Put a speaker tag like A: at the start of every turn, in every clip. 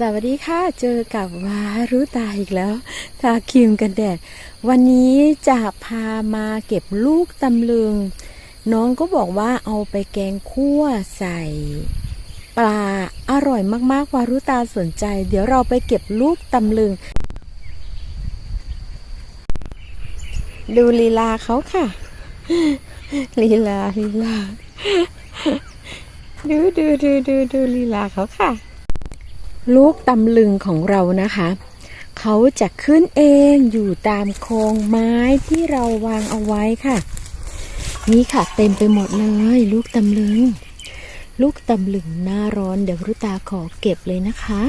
A: สวัสดีค่ะ เจอกับวารุตาอีกแล้วทาครีมกันแดด วันนี้จะพามาเก็บลูกตำลึง น้องก็บอกว่าเอาไปแกงคั่วใส่ ปลาอร่อยมากๆ วารุตาสนใจ เดี๋ยวเราไปเก็บลูกตำลึง ดูลีลาเขาค่ะลีลาลีลา ดูดูดูดูดูลีลาเขาค่ะ ลูกตำลึงของเรานะคะ เขาจะขึ้นเองอยู่ตามโครงไม้ที่เราวางเอาไว้ค่ะ นี่ค่ะเต็มไปหมดเลย ลูกตำลึง ลูกตำลึงหน้าร้อนเดี๋ยวรุตาขอเก็บเลยนะคะ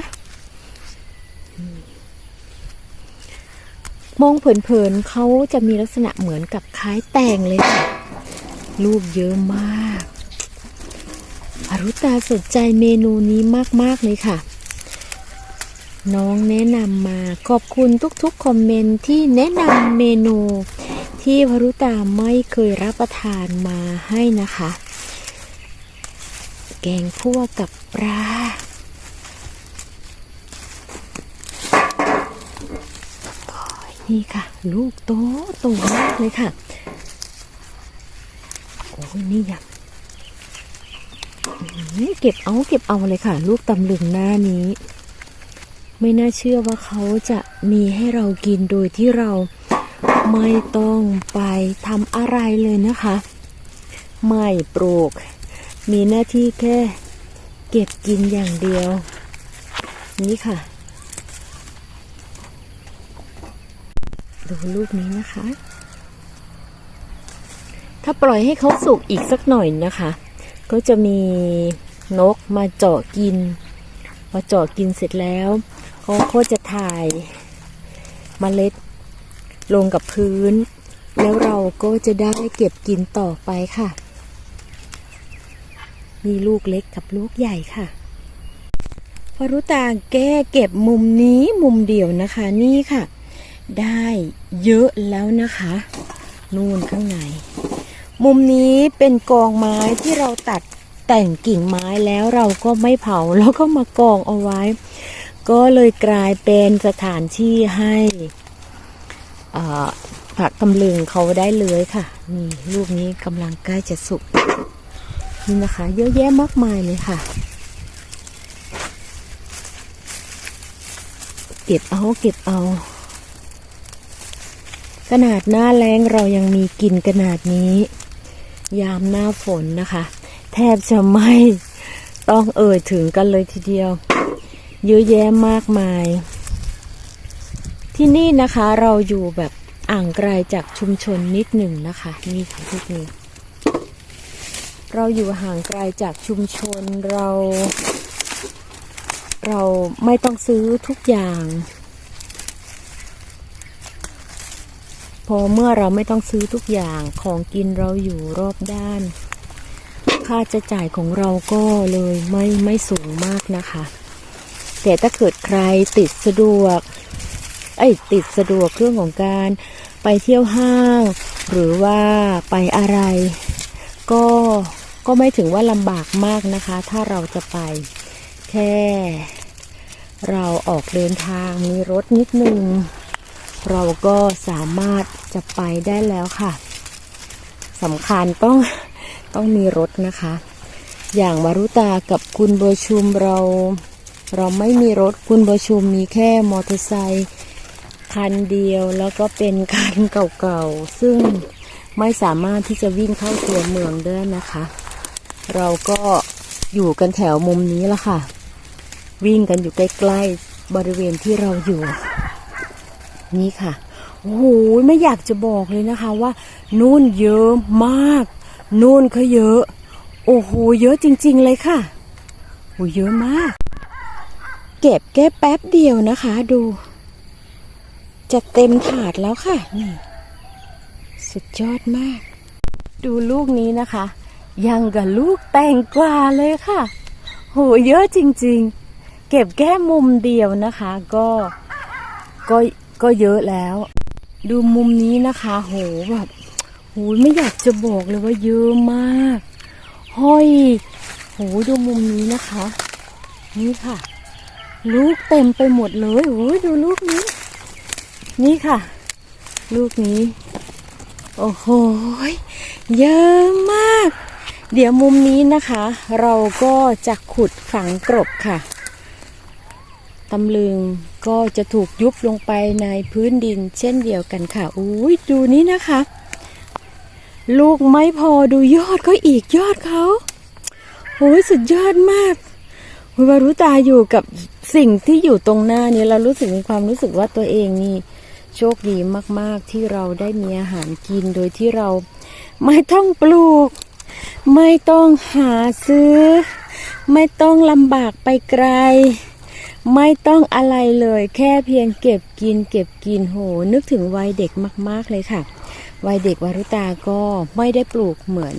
A: มองเผินๆเขาจะมีลักษณะเหมือนกับคล้ายแตงเลยค่ะ ลูกเยอะมากอรุตาสนใจเมนูนี้มาก ๆ เลยค่ะ น้องแนะนำมาขอบคุณทุกๆคอมเมนต์ที่แนะนำเมนูที่พรุตาไม่เคยรับประทานมาให้นะคะ แกงคั่วกับปลานี่ค่ะ ลูกโตโตมากเลยค่ะ โอ้ยนี่ยังเก็บเอาเก็บเอาเลยค่ะ ลูกตำลึงหน้านี้ ไม่น่าเชื่อว่าเขาจะมีให้เรากินโดยที่เราไม่ต้องไปทำอะไรเลยนะคะ ไม่ปลูก มีหน้าที่แค่เก็บกินอย่างเดียว นี่ค่ะ ดูลูกนี้นะคะ ถ้าปล่อยให้เขาสุกอีกสักหน่อยนะคะ ก็จะมีนกมาเจาะกินพอเจาะกินเสร็จแล้ว เขาก็จะถ่ายมเมล็ดลงกับพื้น แล้วเราก็จะได้เก็บกินต่อไปค่ะ มีลูกเล็กกับลูกใหญ่ค่ะพรุตาแก้เก็บมุมนี้มุมเดียวนะคะนี่ค่ะ ได้เยอะแล้วนะคะ นู่นข้างใน มุมนี้เป็นกองไม้ที่เราตัดแต่งกิ่งไม้แล้วเราก็ไม่เผาแล้วก็มากองเอาไว้ ก็เลยกลายเป็นสถานที่ให้ผักตำลึงเขาได้เลยค่ะ นี่ลูกนี้กำลังใกล้จะสุกนี่นะคะ เยอะแยะมากมายเลยค่ะ เก็บเอาเก็บเอา ขนาดหน้าแรงเรายังมีกินขนาดนี้ ยามหน้าฝนนะคะ แทบจะไม่ต้องเอ่ยถึงกันเลยทีเดียว เยอะแยะมากมาย ที่นี่นะคะเราอยู่แบบอ่างไกลจากชุมชนนิดหนึ่งนะคะนี่ค่ะทุกนี้เราอยู่ห่างไกลจากชุมชนเรา เราไม่ต้องซื้อทุกอย่าง พอเมื่อเราไม่ต้องซื้อทุกอย่างของกินเราอยู่รอบด้าน ค่าใช้จ่ายของเราก็เลยไม่ไม่สูงมากนะคะ แต่ถ้าเกิดใครติดสะดวกไอ้ติดสะดวกเรื่องของการไปเที่ยวห้าง หรือว่าไปอะไร ก็ก็ไม่ถึงว่าลำบากมากนะคะ ถ้าเราจะไป แค่ เราออกเดินทางมีรถนิดนึง เราก็สามารถจะไปได้แล้วค่ะสำคัญต้องต้องมีรถนะคะ อย่างวารุตากับคุณโบชุมเรา เราไม่มีรถคุณโบวชุมมีแค่มอเตอร์ไซค์คันเดียวแล้วก็เป็นคันเก่าๆ ซึ่งไม่สามารถที่จะวิ่งเข้าตัวเมืองได้นะคะ เราก็อยู่กันแถวมุมนี้ละค่ะ วิ่งกันอยู่ใกล้ๆบริเวณที่เราอยู่ นี่ค่ะโอ้โหไม่อยากจะบอกเลยนะคะว่านู่นเยอะมากนู่นก็เยอะ โอ้โหเยอะจริง ๆ เลยค่ะโอ้เยอะมาก เก็บแค่แป๊บเดียวนะคะ ดู จะเต็มถาดแล้วค่ะ นี่ สุดยอดมาก ดูลูกนี้นะคะ ยังกับลูกแตงกวาเลยค่ะ โหเยอะจริงๆ เก็บแค่มุมเดียวนะคะ ก็ก็ก็เยอะแล้ว ดูมุมนี้นะคะ โหแบบโหไม่อยากจะบอกเลยว่าเยอะมาก ห้อย โหดูมุมนี้นะคะ นี่ค่ะ ลูกเต็มไปหมดเลยโอ้ยดูลูกนี้ นี่ค่ะ ลูกนี้ โอ้โห เยอะมาก เดี๋ยวมุมนี้นะคะ เราก็จะขุดฝังกรบค่ะตำลึงก็จะถูกยุบลงไปในพื้นดินเช่นเดียวกันค่ะอุ้ยดูนี่นะคะ ลูกไม่พอดูยอดก็อีกยอดเขาโอ้ยสุดยอดมากคุณวารุตาอยู่กับ สิ่งที่อยู่ตรงหน้านี้เรารู้สึกมีความรู้สึกว่าตัวเองนี่โชคดีมาก ๆ ที่เราได้มีอาหารกินโดยที่เราไม่ต้องปลูก ไม่ต้องหาซื้อ ไม่ต้องลำบากไปไกล ไม่ต้องอะไรเลย แค่เพียงเก็บกิน เก็บกินโห นึกถึงวัยเด็กมาก ๆ เลยค่ะ วัยเด็กวารุตาก็ไม่ได้ปลูกเหมือน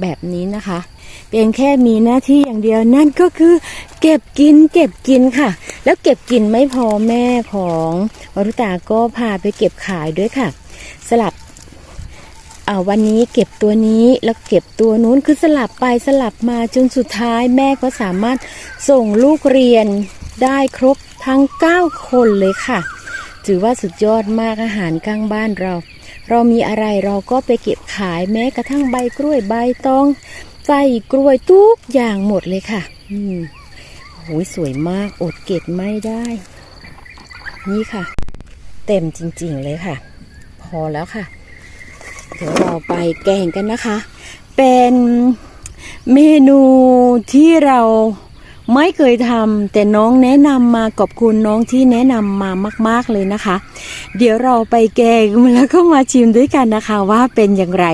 A: แบบนี้นะคะ เพียงแค่มีหน้าที่อย่างเดียวนั่นก็คือเก็บกินเก็บกินค่ะ แล้วเก็บกินไม่พอแม่ของวารุตาก็พาไปเก็บขายด้วยค่ะ สลับอ่าวันนี้เก็บตัวนี้แล้วเก็บตัวนู้นคือสลับไปสลับมาจนสุดท้ายแม่ก็สามารถส่งลูกเรียนได้ครบทั้ง 9 คนเลยค่ะ ถือว่าสุดยอดมากอาหารกลางบ้านเรา เรามีอะไรเราก็ไปเก็บขายแม้กระทั่งใบกล้วยใบตองใส่กล้วยทุกอย่างหมดเลยค่ะอืมโอ้ยสวยมากอดเก็บไม่ได้ นี่ค่ะ เต็มจริงๆเลยค่ะ พอแล้วค่ะ เดี๋ยวเราไปแกงกันนะคะ เป็นเมนูที่เราไม่เคยทำแต่น้องแนะนำมาขอบคุณน้องที่แนะนำมามาก ๆเลยนะคะ เดี๋ยวเราไปแกงแล้วก็มาชิมด้วยกันนะคะว่าเป็นอย่างไร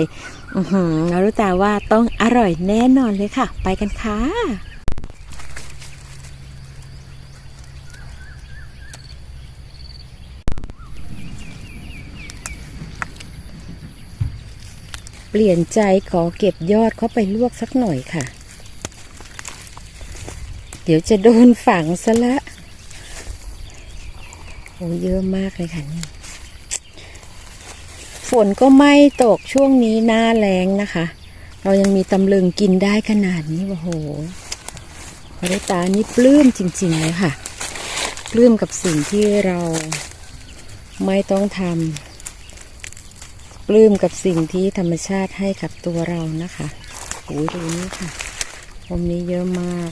A: อือหือนารุตาว่าต้องอร่อยแน่นอนเลยค่ะ ไปกันค่ะเปลี่ยนใจขอเก็บยอดเข้าไปลวกสักหน่อยค่ะ เดี๋ยวจะโดนฝังซะละ โอ้เยอะมากเลยค่ะนี่ฝนก็ไม่ตกช่วงนี้หน้าแรงนะคะ เรายังมีตำลึงกินได้ขนาดนี้โอ้โหพริตานี่ปลื้มจริงๆเลยค่ะ ปลื้มกับสิ่งที่เราไม่ต้องทำปลื้มกับสิ่งที่ธรรมชาติให้กับตัวเรานะคะโอ้ยดูนี่ค่ะผมนี้เยอะมาก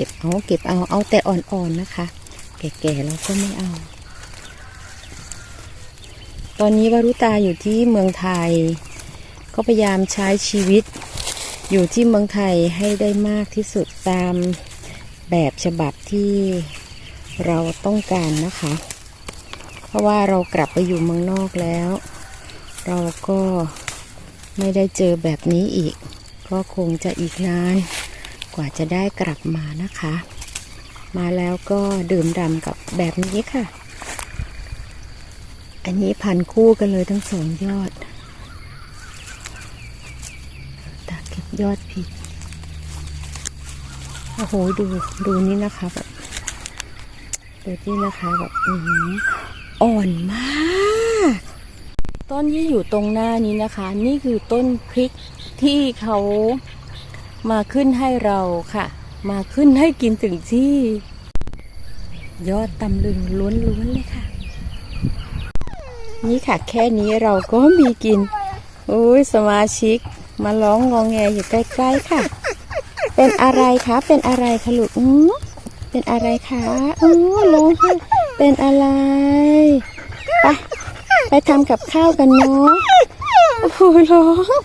A: ก็บเอาเก็บเอาเอาแต่อ่อนๆนะคะ แก่ๆเราก็ไม่เอา ตอนนี้วารุตาอยู่ที่เมืองไทย ก็พยายามใช้ชีวิต อยู่ที่เมืองไทยให้ได้มากที่สุดตามแบบฉบับที่เราต้องการนะคะ เพราะว่าเรากลับไปอยู่เมืองนอกแล้ว เราก็ไม่ได้เจอแบบนี้อีก ก็คงจะอีกนาน กว่าจะได้กลับมานะคะ มาแล้วก็ดื่มด่ำกับแบบนี้ค่ะ อันนี้พันคู่กันเลยทั้งสองยอดตาเก็บยอดผิด โอ้โหดูดูนี่นะคะแบบดูนี่นะคะแบบอืออ่อนมากต้นที่อยู่ตรงหน้านี้นะคะ นี่คือต้นพริกที่เขา มาขึ้นให้เราค่ะ มาขึ้นให้กินถึงที่ ยอดตำลึงล้วนๆเลยค่ะ นี่ค่ะแค่นี้เราก็มีกินอุ้ยสมาชิกมาร้องงองแงอยู่ใกล้ๆค่ะ เป็นอะไรคะเป็นอะไรคะลูกอือเป็นอะไรคะอือร้องเป็นอะไรไปไปทำกับข้าวกันเนาะโอ้โหร้อง